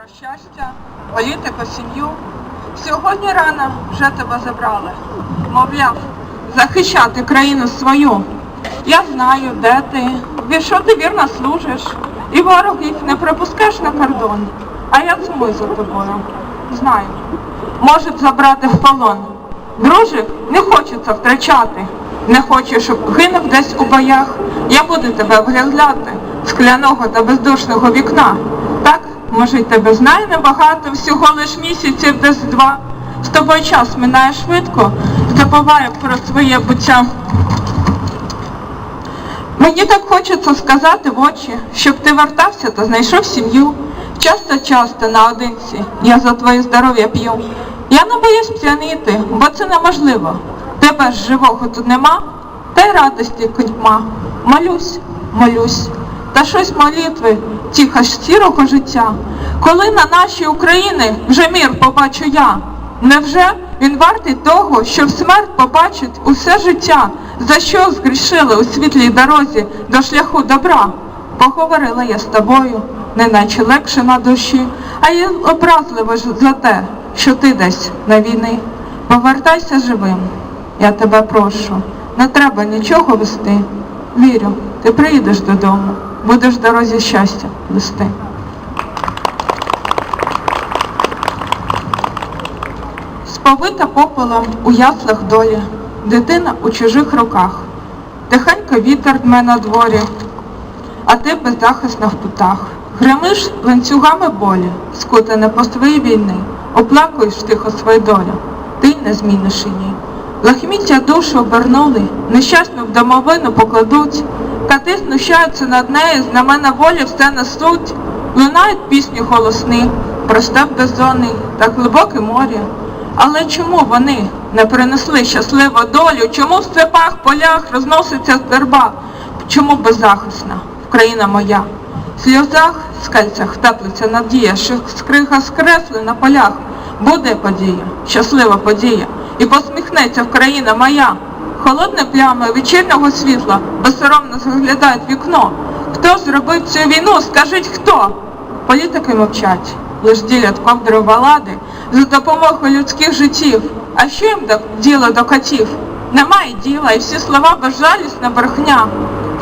про щастя, політику, сім'ю. Сьогодні рано вже тебе забрали. Мовляв, захищати країну свою. Я знаю, де ти, що ти вірно служиш, і ворогів не пропускаєш на кордон. А я сумую за тобою. Знаю, можуть забрати в полон. Дружик не хочеться втрачати. Не хочу, щоб гинув десь у боях. Я буду тебе виглядати скляного та бездушного вікна. Може, й тебе знає небагато, всього лиш місяців десь два. З тобою час минає швидко, забуваю про своє буття. Мені так хочеться сказати в очі, щоб ти вертався та знайшов сім'ю. Часто-часто наодинці я за твоє здоров'я п'ю. Я не боюсь п'янити, бо це неможливо. Тебе ж живого тут нема, та й радості кутьма. Молюсь, молюсь, та щось молитви, тихо ж сірого життя. Коли на нашій Україні вже мір побачу я, невже він вартий того, щоб смерть побачить усе життя, за що згрішили у світлій дорозі до шляху добра? Поговорила я з тобою, неначе легше на душі, а я образливо ж за те, що ти десь на війни. Повертайся живим, я тебе прошу, не треба нічого вести. Вірю, ти приїдеш додому, будеш в дорозі щастя вести. Сповита попелом у яслах долі, дитина у чужих руках. Тихенько вітер дме на дворі, а ти беззахисна в путах. Гримиш ланцюгами болі, скутане по своїй війни, оплакуєш тихо свою долю, ти не зміниш її. Лахміття душу обернули, нещасну в домовину покладуть, кати знущаються над нею, знамена волі все несуть, лунають пісні голосні, про степ бездонний та глибоке море. Але чому вони не принесли щасливу долю? Чому в степах, полях розноситься верба? Чому беззахисна Україна моя? В сльозах, скальцях теплиться надія, що скрига скресли на полях. Буде подія, щаслива подія, і посміхнеться Україна моя. Холодне плями вечірнього світла безсоромно заглядають вікно. Хто зробив цю війну? Скажіть хто? Політики мовчать, лиш ділять ковдру валади за допомогою людських життів. А що їм до діло до котів? Немає діла, і всі слова безжалісна брехня.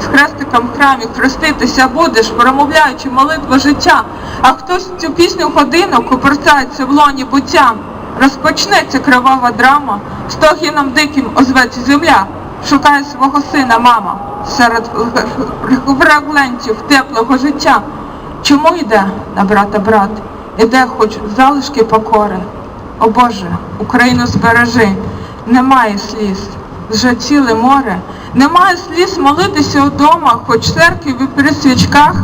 З хрестиком в храмі хреститися будеш, промовляючи молитву життя, а хтось цю пісню годину куперцається в лоні буття. Розпочнеться кривава драма, стогіном диким озветься земля, шукає свого сина мама серед врагленців теплого життя. Чому йде на брата брат? Іде хоч залишки покори. О Боже, Україну збережи, немає сліз, вже ціле море, немає сліз молитися удома, хоч церкві при свічках,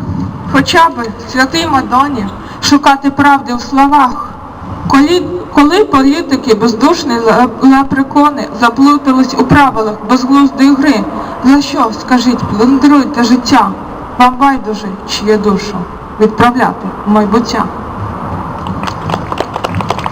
хоча б святій Мадоні, шукати правди в словах. Коли, коли політики бездушні лаприкони заплутались у правилах безглуздої гри, за що, скажіть, пландруйте життя? Вам байдуже, чиє душу відправляти в майбуття.